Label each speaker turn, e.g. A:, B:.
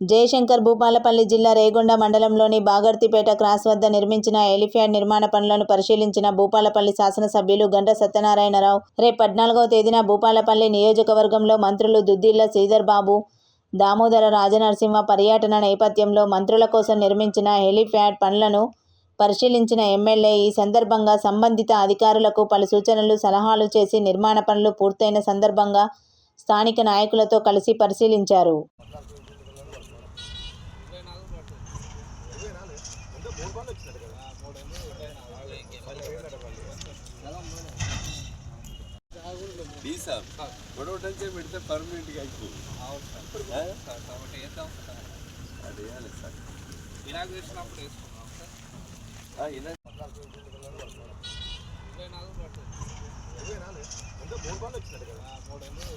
A: జయశంకర్ భూపాలపల్లి జిల్లా రేగొండ మండలంలోని బాగర్తిపేట క్రాస్ వద్ద నిర్మించిన హెలిప్యాడ్ నిర్మాణ పనులను పరిశీలించిన భూపాలపల్లి శాసనసభ్యులు గంట సత్యనారాయణరావు. రేపు పద్నాలుగవ తేదీన భూపాలపల్లి నియోజకవర్గంలో మంత్రులు దుద్దిళ్ళ శ్రీధర్ బాబు దామోదర రాజనరసింహ పర్యటన నేపథ్యంలో మంత్రుల కోసం నిర్మించిన హెలిప్యాడ్ పనులను పరిశీలించిన ఎమ్మెల్యే ఈ సందర్భంగా సంబంధిత అధికారులకు పలు సూచనలు సలహాలు చేసి నిర్మాణ పనులు పూర్తయిన సందర్భంగా స్థానిక నాయకులతో కలిసి పరిశీలించారు.
B: డి గొడవ టంచే పెడితే పర్మనెంట్గా అయిపోదు ఆ? అది వేయాలి సార్.
C: ఇనాగ్రేషన్ వేసుకున్నాం సార్
B: ఇరవై నాలుగు
C: ఇరవై నాలుగు. పడుతుంది మూడేళ్ళు ఇరవై నాలుగు